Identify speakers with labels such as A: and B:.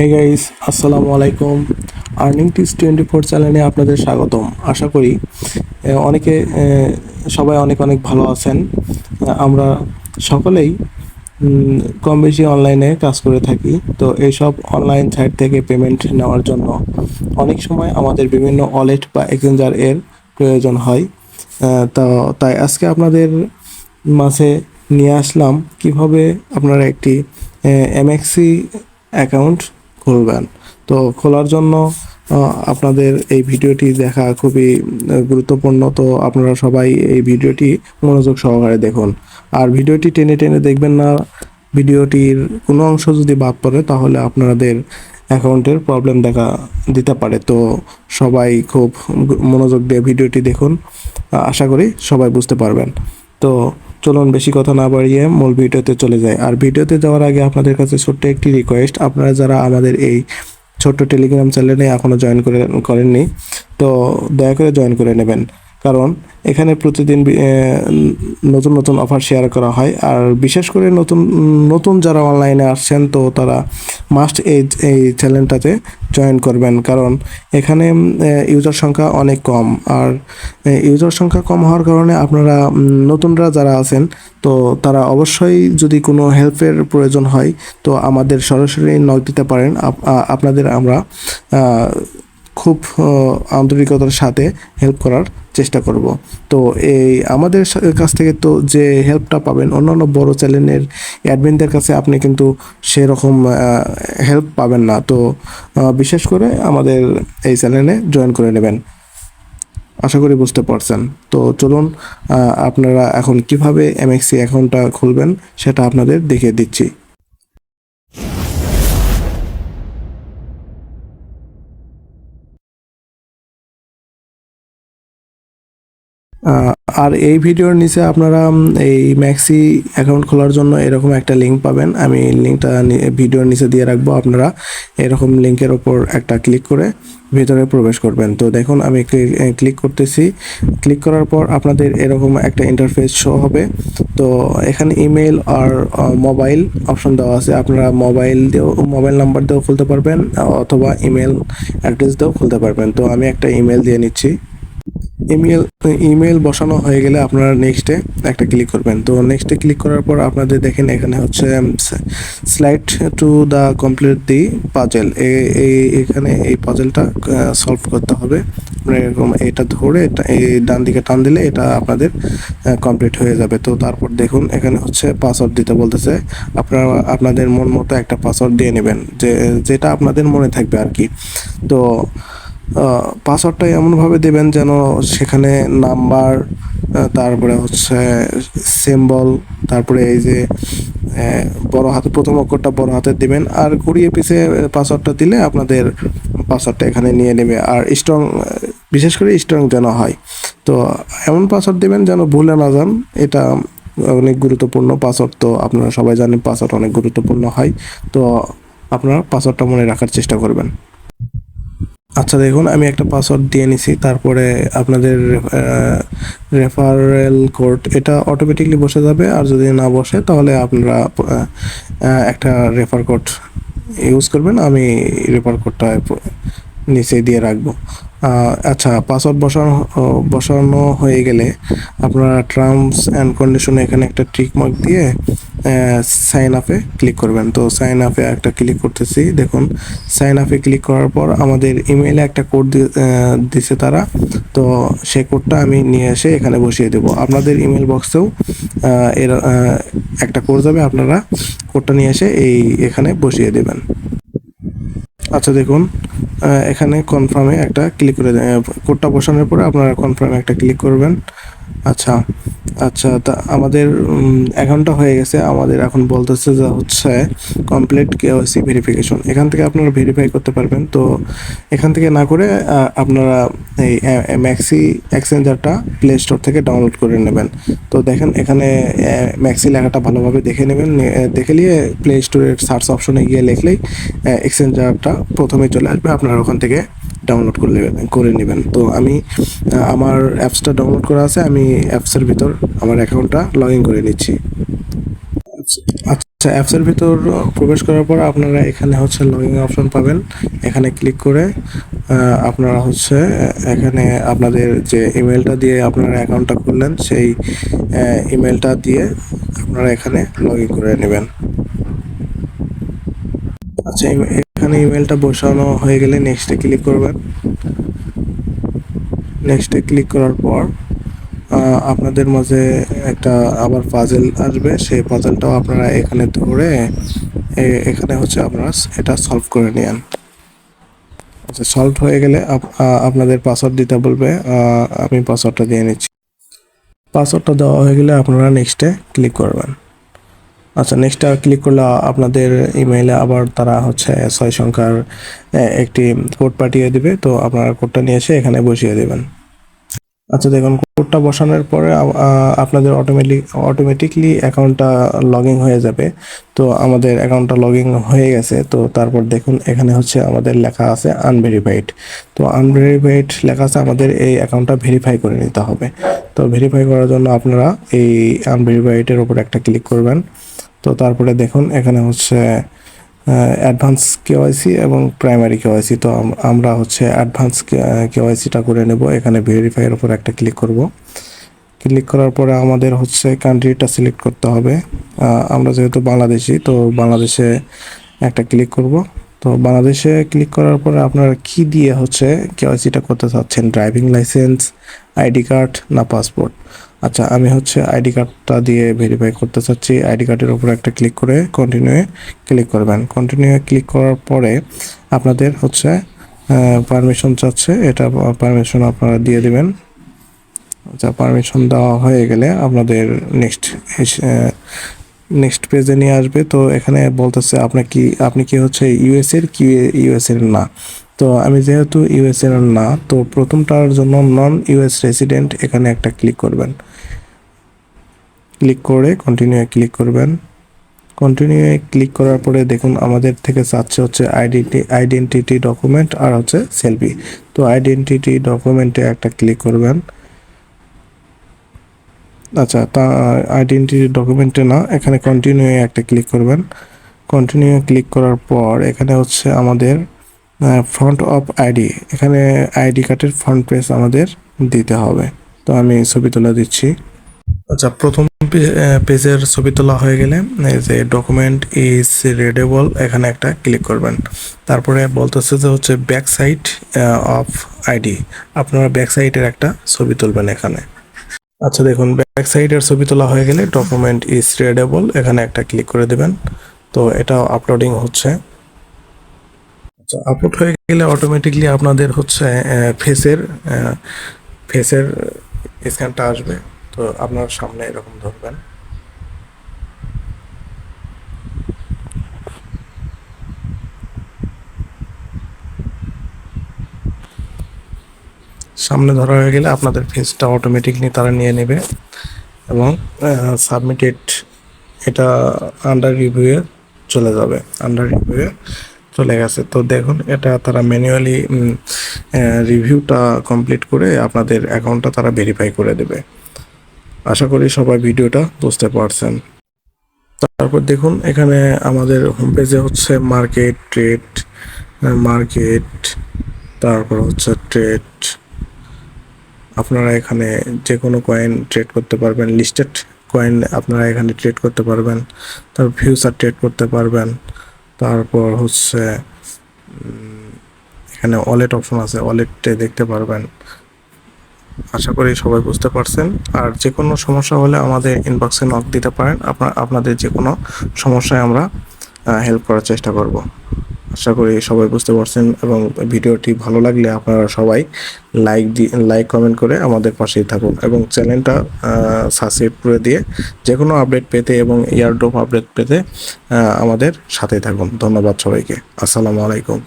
A: Hey guys আসসালামু আলাইকুম। Earning টিস twenty four চ্যানেলে আপনাদের স্বাগতম। আশা করি অনেকে সবাই অনেক অনেক ভালো আছেন। আমরা সকলেই কম বেশি অনলাইনে কাজ করে থাকি। তো এইসব অনলাইন সাইট থেকে পেমেন্ট নেওয়ার জন্য অনেক সময় আমাদের বিভিন্ন ওয়ালেট বা এক্সচেঞ্জার এর প্রয়োজন হয়। তো তাই আজকে আপনাদের মাঝে নিয়ে আসলাম কীভাবে আপনারা একটি এমএক্সি অ্যাকাউন্ট খুলবেন। তো খোলার জন্য আপনাদের এই ভিডিওটি দেখা খুবই গুরুত্বপূর্ণ। তো আপনারা সবাই এই ভিডিওটি মনোযোগ সহকারে দেখুন। আর ভিডিওটি টেনে টেনে দেখবেন না, ভিডিওটির কোনো অংশ যদি বাদ পড়ে, তাহলে আপনাদের অ্যাকাউন্টের প্রবলেম দেখা দিতে পারে। তো সবাই খুব মনোযোগ দিয়ে ভিডিওটি দেখুন। আশা করি সবাই বুঝতে পারবেন। তো চলুন বেশি কথা না বাড়িয়ে মূল ভিডিওতে চলে যায় আর ভিডিওতে যাওয়ার আগে আপনাদের কাছে ছোট্ট একটি রিকোয়েস্ট আপনারা যারা আমাদের এই ছোট্ট টেলিগ্রাম চ্যানেলে এখনও জয়েন করে করেননি, তো দয়া করে জয়েন করে নেবেন। কারণ এখানে প্রতিদিন নতুন নতুন অফার শেয়ার করা হয়। আর বিশেষ করে নতুন নতুন যারা অনলাইনে আসছেন, তো তারা মাস্ট এই এই চ্যানেলটাতে জয়েন করবেন। কারণ এখানে ইউজার সংখ্যা অনেক কম। আর ইউজার সংখ্যা কম হওয়ার কারণে আপনারা নতুনরা যারা আছেন, তো তারা অবশ্যই যদি কোনো হেল্পের প্রয়োজন হয়, তো আমাদের সরাসরি নক দিতে পারেন। আপনাদের আমরা খুব আন্তরিকতার সাথে হেল্প করার চেষ্টা করব। তো এই আমাদের কাছ থেকে তো যে হেল্পটা পাবেন, অন্যান্য বড় চ্যানেলের অ্যাডমিনদের কাছে আপনি কিন্তু সেরকম হেল্প পাবেন না। তো বিশেষ করে আমাদের এই চ্যানেলে জয়েন করে নেবেন। আশা করি বুঝতে পারছেন। তো চলুন আপনারা এখন কীভাবে এমএক্সি অ্যাকাউন্টটা খুলবেন সেটা আপনাদের দেখিয়ে দিচ্ছি। আর এই ভিডিওর নিচে আপনারা এই ম্যাক্সি অ্যাকাউন্ট খোলার জন্য এরকম একটা লিঙ্ক পাবেন। আমি লিঙ্কটা ভিডিওর নিচে দিয়ে রাখব আপনারা। এরকম লিঙ্কের ওপর একটা ক্লিক করে ভিতরে প্রবেশ করবেন। তো দেখুন, আমি ক্লিক করতেছি। ক্লিক করার পর আপনাদের এরকম একটা ইন্টারফেস শো হবে। তো এখানে ইমেল আর মোবাইল অপশন দেওয়া আছে। আপনারা মোবাইল দিয়েও মোবাইল নাম্বার দিয়েও খুলতে পারবেন, অথবা ইমেল অ্যাড্রেস দিয়েও খুলতে পারবেন। তো আমি একটা ইমেল দিয়ে নিচ্ছি। ইমেল ইমেল বসানো হয়ে গেলে আপনারা নেক্সটে একটা ক্লিক করবেন। তো নেক্সটে ক্লিক করার পর আপনাদের দেখেন এখানে হচ্ছে slide to the complete the puzzle এখানে এই পাজেলটা সলভ করতে হবে। এরকম এটা ধরে এই ডান দিকে টান দিলে এটা আপনাদের কমপ্লিট হয়ে যাবে। তো তারপর দেখুন, এখানে হচ্ছে পাসওয়ার্ড দিতে বলতেছে। আপনারা, আপনাদের মন মতো একটা পাসওয়ার্ড দিয়ে নেবেন। যে, যেটা আপনাদের মনে থাকবে আর কি। তো পাসওয়ার্ডটা এমনভাবে দেবেন যেন সেখানে নাম্বার তারপরে হচ্ছে সিম্বল তারপরে এই যে বড় হাতে, প্রথম অক্ষরটা বড় হাতে দিবেন। আর ঘুরিয়ে পিছে পাসওয়ার্ডটা দিলে আপনাদের পাসওয়ার্ডটা এখানে নিয়ে নেবে। আর স্ট্রং বিশেষ করে স্ট্রং যেন হয়। তো এমন পাসওয়ার্ড দেবেন যেন ভুলে না যান এটা অনেক গুরুত্বপূর্ণ পাসওয়ার্ড তো আপনারা সবাই জানেন পাসওয়ার্ড অনেক গুরুত্বপূর্ণ হয়। তো আপনারা পাসওয়ার্ডটা মনে রাখার চেষ্টা করবেন। আচ্ছা দেখুন, আমি একটা পাসওয়ার্ড দিয়ে নিছি, তারপরে আপনাদের রেফারেল কোড এটা অটোমেটিকলি বসে যাবে, আর যদি না বসে, তাহলে আপনারা একটা রেফার কোড ইউজ করবেন, আমি রেফার কোডটা নিচে দিয়ে রাখব। আচ্ছা পাসওয়ার্ড বসানো বসানো হয়ে গেলে আপনারা টার্মস অ্যান্ড কন্ডিশনে এখানে একটা টিক মার্ক দিয়ে সাইন আপে ক্লিক করবেন। তো সাইন আপে একটা ক্লিক করতেছি। দেখুন সাইন আপে ক্লিক করার পর আমাদের ইমেইলে একটা কোড দিছে তারা। তো সেই কোডটা আমি নিয়ে এসে এখানে বসিয়ে দেবো। আপনাদের ইমেল বক্সেও এর একটা কোড যাবে। আপনারা কোডটা নিয়ে এসে এই এখানে বসিয়ে দেবেন। আচ্ছা দেখুন এখানে কনফার্মে একটা ক্লিক করে কোডটা বসানোর পরে আপনারা কনফার্মে একটা ক্লিক করবেন। আচ্ছা আচ্ছা তা আমাদের অ্যাকাউন্টটা হয়ে গেছে, আমাদের এখন বলতেছে যে হচ্ছে কমপ্লিট কেওয়াইসি ভেরিফিকেশন এখান থেকে আপনারা ভেরিফাই করতে পারবেন। তো এখান থেকে না করে আপনারা এই ম্যাক্সি এক্সচেঞ্জারটা প্লে স্টোর থেকে ডাউনলোড করে নেবেন। তো দেখেন, এখানে ম্যাক্সি লেখাটা ভালোভাবে দেখে নেবেন। দেখে নিয়ে প্লে স্টোরের সার্চ অপশনে গিয়ে লিখলেই এক্সচেঞ্জারটা প্রথমে চলে আসবে। আপনারা ওখান থেকে ডাউনলোড করে নেবেন করে নেবেন। তো আমি আমার অ্যাপসটা ডাউনলোড করা আছে, আমি অ্যাপসের ভিতর আমার অ্যাকাউন্টটা লগ ইন করে নিচ্ছি। আচ্ছা অ্যাপসের ভিতর প্রবেশ করার পর আপনারা এখানে হচ্ছে লগইন অপশন পাবেন। এখানে ক্লিক করে আপনারা হচ্ছে এখানে আপনাদের যে ইমেলটা দিয়ে আপনারা অ্যাকাউন্টটা খুললেন, সেই ইমেলটা দিয়ে আপনারা এখানে লগ ইন করে নেবেন। আচ্ছা এখানে ইমেলটা বসানো হয়ে গেলে নেক্সটে ক্লিক করবেন। নেক্সটে ক্লিক করার পর আপনাদের মাঝে একটা আবার পাজেল আসবে। সেই পাজেলটাও আপনারা এখানে ধরে এখানে হচ্ছে আপনারা এটা সলভ করে নেন আচ্ছা সলভ হয়ে গেলে আপনাদের পাসওয়ার্ড দিতে বলবে। আমি পাসওয়ার্ডটা দিয়ে নিচ্ছি। পাসওয়ার্ডটা দেওয়া হয়ে গেলে আপনারা নেক্সটে ক্লিক করবেন। আচ্ছা নেক্সট আর ক্লিক করলে আপনাদের ইমেইলে আবার তারা হচ্ছে ছয় সংখ্যার একটি কোড পাঠিয়ে দিবে। তো আপনারা কোডটা নিয়ে এসে এখানে বসিয়ে দেবেন। আচ্ছা দেখুন, কোডটা বসানোর পরে আপনাদের অটোমেটিক অটোমেটিকলি অ্যাকাউন্টটা লগ ইন হয়ে যাবে। তো আমাদের অ্যাকাউন্টটা লগ ইন হয়ে গেছে। তো তারপর দেখুন, এখানে হচ্ছে আমাদের লেখা আছে আনভেরিফাইড তো আনভেরিফাইড লেখা আছে, আমাদের এই অ্যাকাউন্টটা ভেরিফাই করে নিতে হবে। তো ভেরিফাই করার জন্য আপনারা এই আনভেরিফাইডের উপর একটা ক্লিক করবেন। তো তারপরে দেখুন, এখানে হচ্ছে অ্যাডভান্স কেওয়াইসি এবং প্রাইমারি কেওয়াইসি তো আমরা হচ্ছে অ্যাডভান্স কেওয়াইসিটা করে নেব। এখানে ভেরিফাইয়ের উপর একটা ক্লিক করব। ক্লিক করার পরে আমাদের হচ্ছে কান্ট্রিটা সিলেক্ট করতে হবে। আমরা যেহেতু বাংলাদেশি, তো বাংলাদেশে একটা ক্লিক করব। তো বাংলাদেশে ক্লিক করার পরে আপনারা কি দিয়ে হচ্ছে কেওয়াইসিটা করতে চাচ্ছেন? ড্রাইভিং লাইসেন্স আইডি কার্ড না পাসপোর্ট আচ্ছা আমি হচ্ছে আইডি কার্ডটা দিয়ে ভেরিফাই করতে চাচ্ছি। আইডি কার্ডের উপর একটা ক্লিক করে কন্টিনিউয়ে ক্লিক করবেন। কন্টিনিউয়ে ক্লিক করার পরে আপনাদের হচ্ছে পারমিশন চাচ্ছে। এটা পারমিশন আপনারা দিয়ে দিবেন। আচ্ছা পারমিশন দেওয়া হয়ে গেলে আপনাদের নেক্সট নেক্সট পেজে নিয়ে আসবে। তো এখানে বলতেছে, আপনি কি আপনি কি হচ্ছে ইউএস এর কি ইউএস এর না? তো আমি যেহেতু ইউএস এর না, তো প্রথমটার জন্য নন ইউএস রেসিডেন্ট এখানে একটা ক্লিক করবেন। ক্লিক করে কন্টিনিউ ক্লিক করবেন। কন্টিনিউ ক্লিক করার পরে দেখুন, আমাদের থেকে চাচ্ছে হচ্ছে আইডেন্টি আইডেন্টিটি ডকুমেন্ট আর হচ্ছে সেলফি তো আইডেন্টিটি ডকুমেন্টে একটা ক্লিক করবেন। আচ্ছা তা আইডেন্টিটি ডকুমেন্টে না, এখানে কন্টিনিউ একটা ক্লিক করবেন। কন্টিনিউ ক্লিক করার পর এখানে হচ্ছে আমাদের ফ্রন্ট অফ আইডি এখানে আইডি কার্ডের ফ্রন্ট পেজ আমাদের দিতে হবে। তো আমি ছবি তুলে দিচ্ছি। আচ্ছা প্রথম পেজের ছবি তোলা হয়ে গেলে যে ডকুমেন্ট ইজ রিডেবল এখানে একটা ক্লিক করবেন। তারপরে বলতেছে যে হচ্ছে ব্যাক সাইড অফ আইডি আপনারা ব্যাক সাইডের একটা ছবি তুলবেন এখানে। আচ্ছা দেখুন ব্যাক সাইডের ছবি তোলা হয়ে গেলে ডকুমেন্ট ইজ রিডেবল এখানে একটা ক্লিক করে দেবেন। তো এটা আপলোডিং হচ্ছে। আচ্ছা আপলোড হয়ে গেলে অটোমেটিকলি আপনাদের হচ্ছে ফেসের ফেসের স্ক্যানটা আসবে। তো আপনার সামনে এরকম ধরবেন। সামনে ধরা হয়ে গেলে আপনাদের ফেসটা অটোমেটিকলি তারা নিয়ে নেবে এবং সাবমিটেড এটা আন্ডার রিভিউয়ে চলে যাবে আন্ডার রিভিউয়ে চলে গেছে। তো দেখুন, এটা তারা ম্যানুয়ালি রিভিউটা কমপ্লিট করে আপনাদের অ্যাকাউন্টটা তারা ভেরিফাই করে দেবে। আশা করি সবাই ভিডিওটা বুঝতে পারছেন। তারপর দেখুন, এখানে আমাদের হোম পেজে হচ্ছে মার্কেট ট্রেড মার্কেট তারপর হচ্ছে ট্রেড আপনারা এখানে যে কোনো কয়েন ট্রেড করতে পারবেন লিস্টেড কয়েন আপনারা এখানে ট্রেড করতে পারবেন তারপর ফিউচার ট্রেড করতে পারবেন, তারপর হচ্ছে এখানে ওয়ালেট অপশন আছে ওয়ালেটে দেখতে পারবেন। আশা করি সবাই বুঝতে পারছেন। আর যে কোনো সমস্যা হলে আমাদের ইনবক্সে নক দিতে পারেন। আপনার, আপনাদের যে কোনো সমস্যায় আমরা হেল্প করার চেষ্টা করব। আশা করি সবাই বুঝতে পারছেন এবং ভিডিওটি ভালো লাগলে আপনারা সবাই লাইক দিয়ে লাইক কমেন্ট করে আমাদের পাশেই থাকুন এবং চ্যানেলটা সাবস্ক্রাইব করে দিয়ে যে কোনো আপডেট পেতে এবং ইয়ারড্রপ আপডেট পেতে আমাদের সাথে থাকুন। ধন্যবাদ সবাইকে। আসসালামু আলাইকুম।